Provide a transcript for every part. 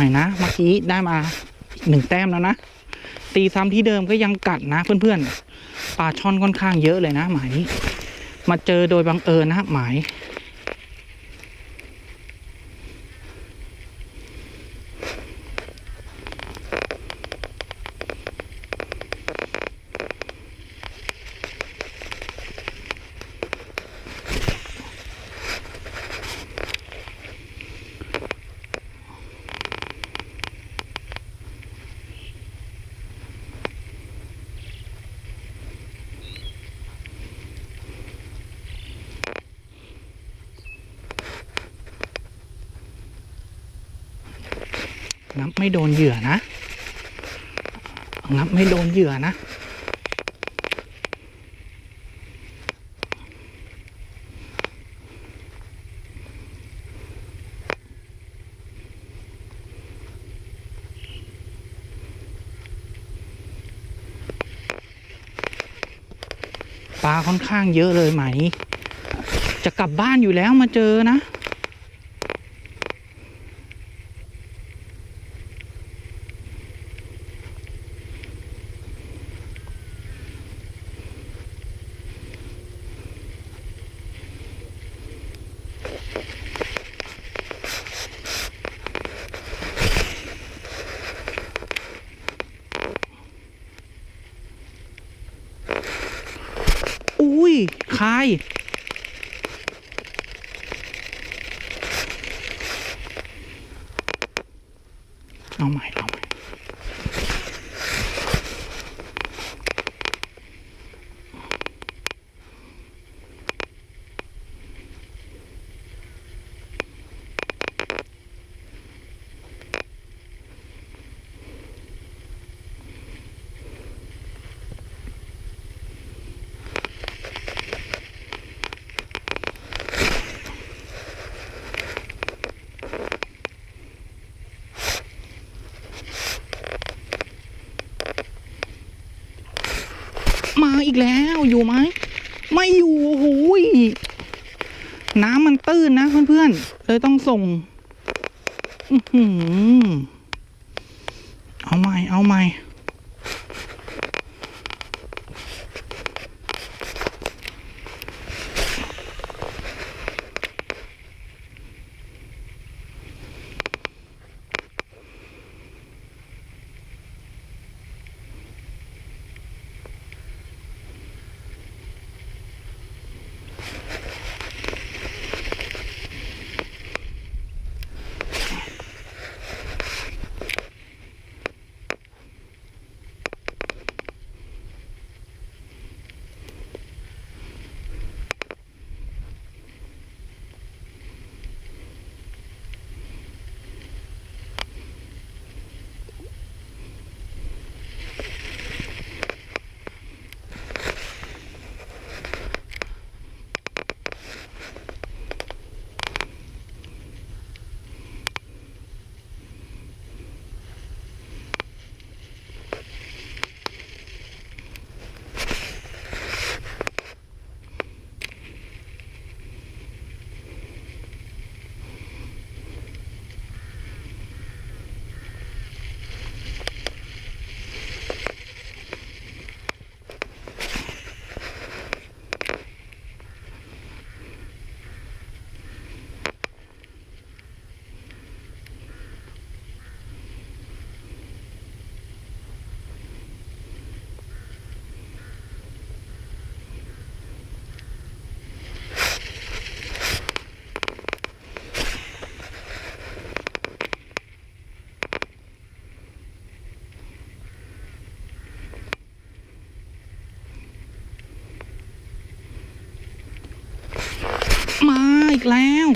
ม่นะเมื่อกี้ได้มาหนึ่งแต้มแล้วนะ ตีซ้ำที่เดิมก็ยังกัดนะเพื่อนๆปลาช่อนค่อนข้างเยอะเลยนะหมายนี้ มาเจอโดยบังเอิญนะหมาย นับไม่โดนเหยื่อนะนับไม่โดนเหยื่อนะปลาค่อนข้างเยอะเลยไหม จะกลับบ้านอยู่แล้วมาเจอนะ อุ้ย คาย เอาใหม่เอา มาอีกแล้วอยู่ไหมไม่อยู่โอ้โหยน้ำมันตื้นนะเพื่อนๆเลยต้องส่งอื้อหือเอาใหม่เอาใหม่ มาอีกแล้ว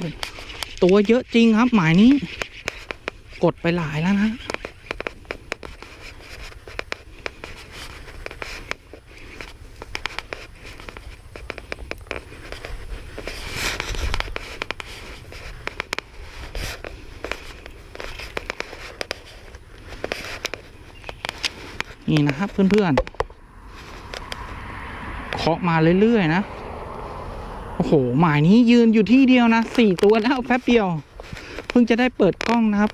ตัวเยอะจริงครับ หมายนี้ กดไปหลายแล้วนะ นี่นะครับเพื่อนๆเคาะมาเรื่อย ๆ นะ หมายนี้ยืนอยู่ที่เดียวนะสี่ตัวแล้วแป๊บเดียว เพิ่งจะได้เปิดกล้องนะครับ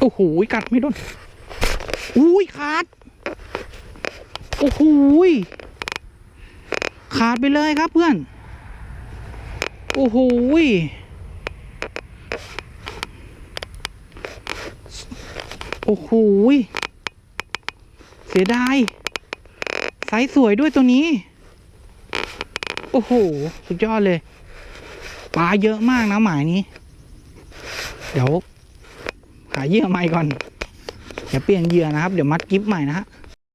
โอ้โห กัดไม่โดนอุ้ยขาด โอ้โห ขาดไปเลยครับเพื่อน โอ้โหโอ้โหเสียดายไซส์สวยด้วยตัวนี้ โอ้โห สุดยอดเลย ปลาเยอะมากนะหมายนี้ เดี๋ยวหาเหยื่อใหม่ก่อนเดี๋ยวเปลี่ยนเหยื่อนะครับ เดี๋ยวมัดกิฟใหม่นะฮะ